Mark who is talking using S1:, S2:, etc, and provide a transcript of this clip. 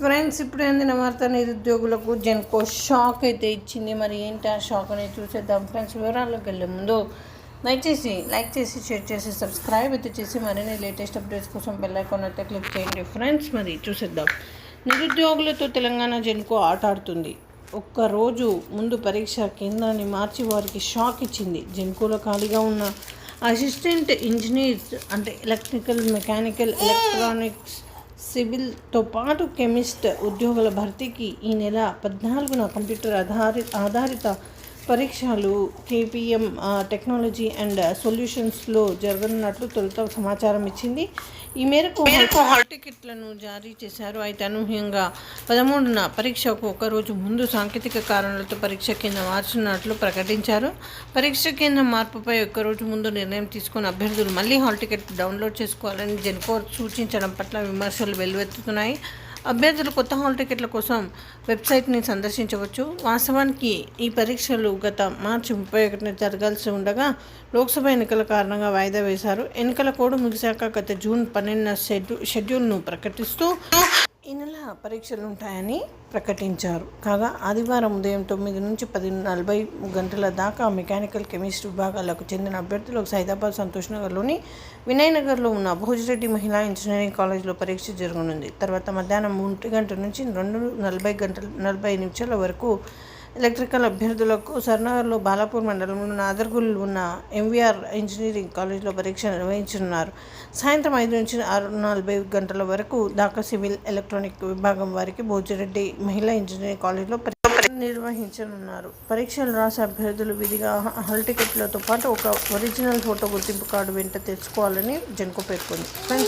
S1: Friends ఇప్పుడు అందిన వార్త నిరుద్యోగులకు జెన్కో షాక్ అయితే ఇచ్చింది. మరి ఏంటి ఆ షాక్ అనేది చూసేద్దాం. ఫ్రెండ్స్ వివరాల్లోకి వెళ్ళే ముందు దయచేసి లైక్ చేసి షేర్ చేసి సబ్స్క్రైబ్ అయితే చేసి మరిన్ని లేటెస్ట్ అప్డేట్స్ కోసం బెల్ ఐకాన్ అయితే క్లిక్ చేయండి. ఫ్రెండ్స్ మరి చూసేద్దాం. నిరుద్యోగులతో తెలంగాణ జెన్కో ఆట ఆడుతుంది ఒక్కరోజు ముందు పరీక్ష కేంద్రాన్ని మార్చి వారికి షాక్ ఇచ్చింది. జెన్కోలో ఖాళీగా ఉన్న అసిస్టెంట్ ఇంజనీర్స్ అంటే ఎలక్ట్రికల్ మెకానికల్ ఎలక్ట్రానిక్స్ సివిల్తో పాటు కెమిస్ట్ ఉద్యోగుల భర్తీకి ఈ నెల పద్నాలుగున కంప్యూటర్ ఆధారి ఆధారిత పరీక్షలు కేపీఎం టెక్నాలజీ అండ్ సొల్యూషన్స్లో జరగనున్నట్లు తొలుత సమాచారం ఇచ్చింది. ఈ మేరకు హాల్ టికెట్లను జారీ చేశారు. అయితే అనూహ్యంగా పదమూడున పరీక్షకు ఒకరోజు ముందు సాంకేతిక కారణాలతో పరీక్ష కింద మార్చున్నట్లు ప్రకటించారు. పరీక్ష కేంద్రం మార్పుపై ఒక్కరోజు ముందు నిర్ణయం తీసుకున్న అభ్యర్థులు మళ్ళీ హాల్ టికెట్ డౌన్లోడ్ చేసుకోవాలని జెన్కోర్ సూచించడం పట్ల విమర్శలు వెల్లువెత్తుతున్నాయి. అభ్యర్థులు కొత్త హాల్ టికెట్ల కోసం వెబ్సైట్ని సందర్శించవచ్చు. వాస్తవానికి ఈ పరీక్షలు గత మార్చి ముప్పై ఒకటిన జరగాల్సి ఉండగా లోక్సభ ఎన్నికల కారణంగా వాయిదా వేశారు. ఎన్నికల కోడ్ ముగిశాక గత జూన్ పన్నెండున షెడ్యూ షెడ్యూల్ను ప్రకటిస్తూ పరీక్షలు ఉంటాయని ప్రకటించారు. కాగా ఆదివారం ఉదయం తొమ్మిది నుంచి పది నలభై గంటల దాకా మెకానికల్ కెమిస్ట్రీ విభాగాలకు చెందిన అభ్యర్థులకు సైదాబాద్ సంతోష్ నగర్లోని వినయనగర్లో ఉన్న భోజిరెడ్డి మహిళా ఇంజనీరింగ్ కాలేజ్లో పరీక్ష జరగనుంది. తర్వాత మధ్యాహ్నం ఒంటి గంట నుంచి రెండు నలభై గంటల నలభై నిమిషాల వరకు ఎలక్ట్రికల్ అభ్యర్థులకు సర్నగర్లో బాలాపూర్ మండలంలో నాదర్గుల్ ఉన్న ఎంవీఆర్ ఇంజనీరింగ్ కాలేజ్లో పరీక్ష నిర్వహించనున్నారు. సాయంత్రం ఐదు నుంచి ఆరు నలభై గంటల వరకు దాకా సివిల్ ఎలక్ట్రానిక్ విభాగం వారికి భోజిరెడ్డి మహిళా ఇంజనీరింగ్ కాలేజ్లో పరీక్ష నిర్వహించనున్నారు. పరీక్షలు రాసే అభ్యర్థులు విధిగా హాల్ టికెట్లతో పాటు ఒక ఒరిజినల్ ఫోటో గుర్తింపు కార్డు వెంట తెచ్చుకోవాలని జన్కో పేర్కొంది.